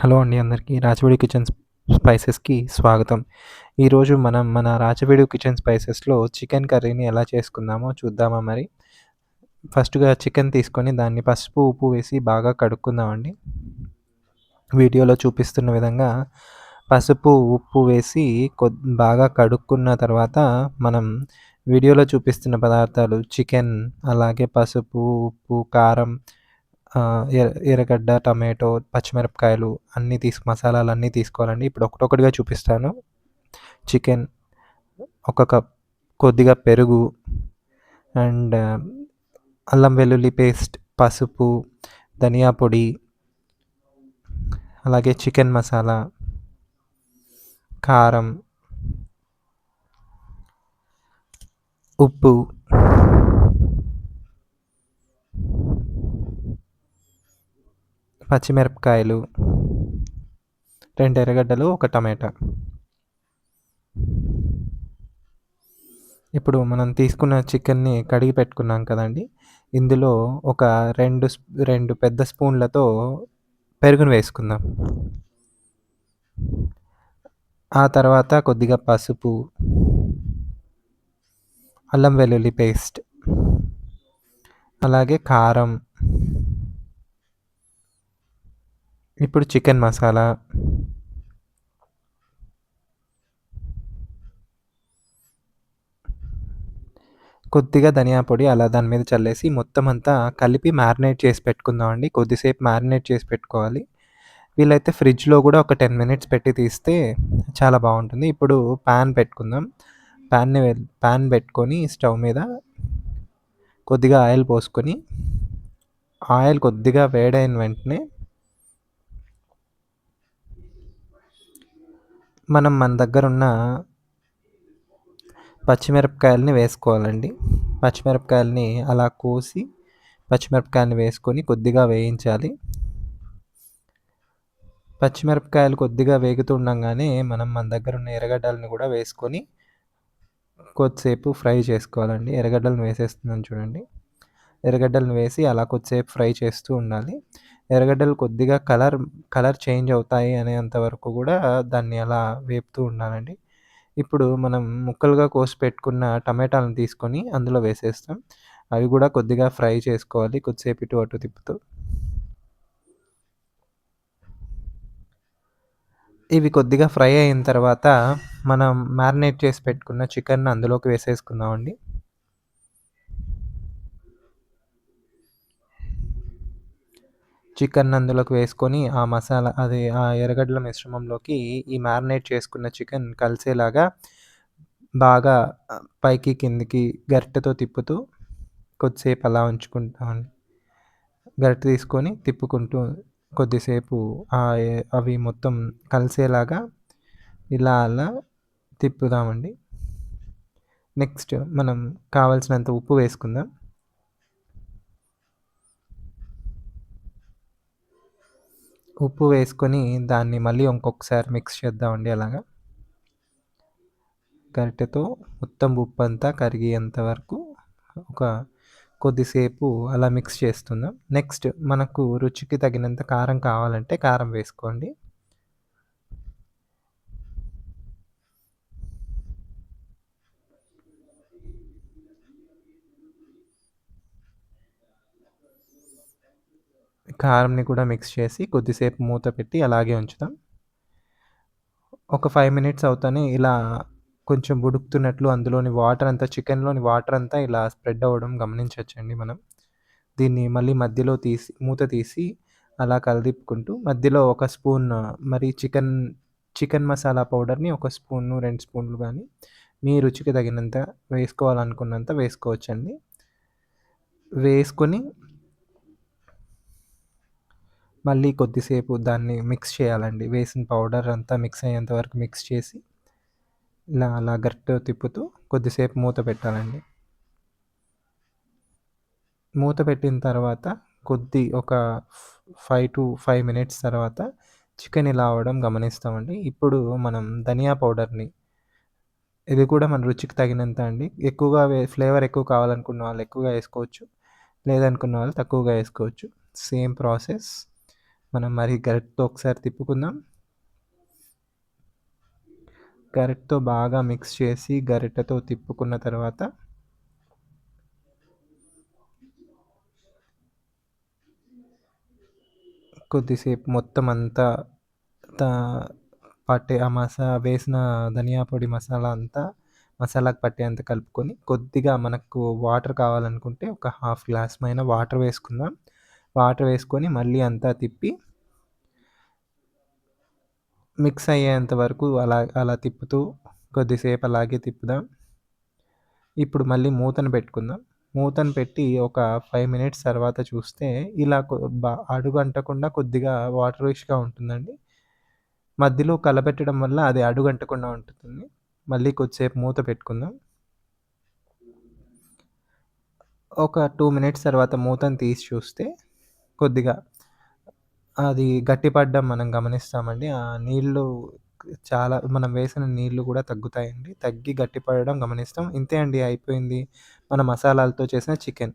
Hello అండి అందరికీ రాజవీడి kitchen స్పైసెస్కి స్వాగతం. ఈరోజు మనం మన రాజవీడి కిచెన్ స్పైసెస్లో చికెన్ కర్రీని ఎలా చేసుకుందామో చూద్దామా మరి. ఫస్ట్గా చికెన్ తీసుకొని దాన్ని పసుపు ఉప్పు వేసి బాగా కడుక్కుందామండి. వీడియోలో చూపిస్తున్న విధంగా పసుపు ఉప్పు వేసి కొ బాగా కడుక్కున్న తర్వాత మనం వీడియోలో చూపిస్తున్న పదార్థాలు చికెన్ అలాగే పసుపు ఉప్పు కారం ఎర్రగడ్డ టమాటో పచ్చిమిరపకాయలు అన్నీ తీసు మసాలాలు అన్నీ తీసుకోవాలండి. ఇప్పుడు ఒకటొకటిగా చూపిస్తాను. చికెన్ ఒక కప్ కొద్దిగా పెరుగు అండ్ అల్లం వెల్లుల్లి పేస్ట్ పసుపు ధనియా పొడి అలాగే చికెన్ మసాలా కారం ఉప్పు పచ్చిమిరపకాయలు రెండు ఎర్రగడ్డలు ఒక టమాటా. ఇప్పుడు మనం తీసుకున్న చికెన్ని కడిగి పెట్టుకున్నాం కదండి. ఇందులో ఒక రెండు రెండు పెద్ద స్పూన్లతో పెరుగును వేసుకుందాం. ఆ తర్వాత కొద్దిగా పసుపు అల్లం వెల్లుల్లి పేస్ట్ అలాగే కారం ఇప్పుడు చికెన్ మసాలా. కొద్దిగా ధనియా పొడి అలా దాని మీద చల్లేసి మొత్తం అంతా కలిపి మ్యారినేట్ చేసి పెట్టుకుందాం అండి. కొద్దిసేపు మ్యారినేట్ చేసి పెట్టుకోవాలి. వీలైతే ఫ్రిడ్జ్లో కూడా ఒక టెన్ మినిట్స్ పెట్టి తీస్తే చాలా బాగుంటుంది. ఇప్పుడు ప్యాన్ పెట్టుకుందాం. ప్యాన్ని ప్యాన్ పెట్టుకొని స్టవ్ మీద కొద్దిగా ఆయిల్ పోసుకొని ఆయిల్ కొద్దిగా వేడైన వెంటనే మనం మన దగ్గర ఉన్న పచ్చిమిరపకాయలని వేసుకోవాలండి. పచ్చిమిరపకాయలని అలా కోసి పచ్చిమిరపకాయలని వేసుకొని కొద్దిగా వేయించాలి. పచ్చిమిరపకాయలు కొద్దిగా వేగుతుండగానే మనం మన దగ్గర ఉన్న ఎర్రగడ్డలను కూడా వేసుకొని కొద్దిసేపు ఫ్రై చేసుకోవాలండి. ఎర్రగడ్డలను వేసేస్తున్నాను చూడండి. ఎర్రగడ్డలను వేసి అలా కొద్దిసేపు ఫ్రై చేస్తూ ఉండాలి. ఎర్రగడ్డలు కొద్దిగా కలర్ కలర్ చేంజ్ అవుతాయి అనేంత వరకు కూడా దాన్ని అలా వేపుతూ ఉండాలండి. ఇప్పుడు మనం ముక్కలుగా కోసి పెట్టుకున్న టమాటాలను తీసుకొని అందులో వేసేస్తాం. అవి కూడా కొద్దిగా ఫ్రై చేసుకోవాలి కొద్దిసేపు ఇటు అటు తిప్పుతూ. ఇవి కొద్దిగా ఫ్రై అయిన తర్వాత మనం మ్యారినేట్ చేసి పెట్టుకున్న చికెన్ అందులోకి వేసేసుకుందామండి. చికెన్ అందులోకి వేసుకొని ఆ మసాలా అది ఆ ఎర్రగడ్డల మిశ్రమంలోకి ఈ మ్యారినేట్ చేసుకున్న చికెన్ కలిసేలాగా బాగా పైకి కిందికి గరిటెతో తిప్పుతూ కొద్దిసేపు అలా ఉంచుకుంటామండి గరిటె తీసుకొని తిప్పుకుంటూ కొద్దిసేపు అవి మొత్తం కలిసేలాగా ఇలా అలా తిప్పుదామండి. నెక్స్ట్ మనం కావలసినంత ఉప్పు వేసుకుందాం. ఉప్పు వేసుకొని దాన్ని మళ్ళీ ఇంకొకసారి మిక్స్ చేద్దామండి అలాగా. గరిటెతో మొత్తం ఉప్పు అంతా కరిగేంత వరకు ఒక కొద్దిసేపు అలా మిక్స్ చేస్తున్నాం. నెక్స్ట్ మనకు రుచికి తగినంత కారం కావాలంటే కారం వేసుకోండి. కారంని కూడా మిక్స్ చేసి కొద్దిసేపు మూత పెట్టి అలాగే ఉంచుతాం. ఒక ఫైవ్ మినిట్స్ అవుతానే ఇలా కొంచెం ఉడుకుతున్నట్లు అందులోని వాటర్ అంతా చికెన్లోని వాటర్ అంతా ఇలా స్ప్రెడ్ అవ్వడం గమనించవచ్చండి మనం. దీన్ని మళ్ళీ మధ్యలో తీసి మూత తీసి అలా కలదిప్పుకుంటూ మధ్యలో ఒక స్పూన్ మరి చికెన్ చికెన్ మసాలా పౌడర్ని ఒక స్పూన్ రెండు స్పూన్లు కానీ మీ రుచికి తగినంత వేసుకోవాలనుకున్నంత వేసుకోవచ్చండి. వేసుకొని మళ్ళీ కొద్దిసేపు దాన్ని మిక్స్ చేయాలండి. వేసిన పౌడర్ అంతా మిక్స్ అయ్యేంత వరకు మిక్స్ చేసి ఇలా అలా గట్టు తిప్పుతూ కొద్దిసేపు మూత పెట్టాలండి. మూత పెట్టిన తర్వాత కొద్ది ఒక ఫైవ్ టు ఫైవ్ మినిట్స్ తర్వాత చికెన్ ఇలా అవడం గమనిస్తామండి. ఇప్పుడు మనం ధనియా పౌడర్ని ఇది కూడా మన రుచికి తగినంత అండి. ఎక్కువగా వే ఫ్లేవర్ ఎక్కువ కావాలనుకున్న వాళ్ళు ఎక్కువగా వేసుకోవచ్చు. లేదనుకున్న వాళ్ళు తక్కువగా వేసుకోవచ్చు. సేమ్ ప్రాసెస్ మనం మరి గరిటతో ఒకసారి తిప్పుకుందాం. గరిటతో బాగా మిక్స్ చేసి గరిటతో తిప్పుకున్న తర్వాత కొద్దిసేపు మొత్తం అంతా పట్టే ఆ మసా వేసిన ధనియా పొడి మసాలా అంతా మసాలాకు పట్టేంత కలుపుకొని కొద్దిగా మనకు వాటర్ కావాలనుకుంటే ఒక హాఫ్ గ్లాస్ పైన వాటర్ వేసుకుందాం. వాటర్ వేసుకొని మళ్ళీ అంతా తిప్పి మిక్స్ అయ్యేంత వరకు అలా అలా తిప్పుతూ కొద్దిసేపు అలాగే తిప్పుదాం. ఇప్పుడు మళ్ళీ మూతను పెట్టుకుందాం. మూతను పెట్టి ఒక ఫైవ్ మినిట్స్ తర్వాత చూస్తే ఇలా అడుగు అంటకుండా కొద్దిగా వాటరిష్‌గా ఉంటుందండి. మధ్యలో కలబెట్టడం వల్ల అది అడుగు అంటకుండా ఉంటుంది. మళ్ళీ కొద్దిసేపు మూత పెట్టుకుందాం. ఒక టూ మినిట్స్ తర్వాత మూతను తీసి చూస్తే కొద్దిగా అది గట్టిపడడం మనం గమనిస్తామండి. ఆ నీళ్ళు చాలా మనం వేసిన నీళ్ళు కూడా తగ్గుతాయండి. తగ్గి గట్టిపడడం గమనిస్తాం. ఇంతే అండి అయిపోయింది. మన మసాలాలతో చేసిన చికెన్.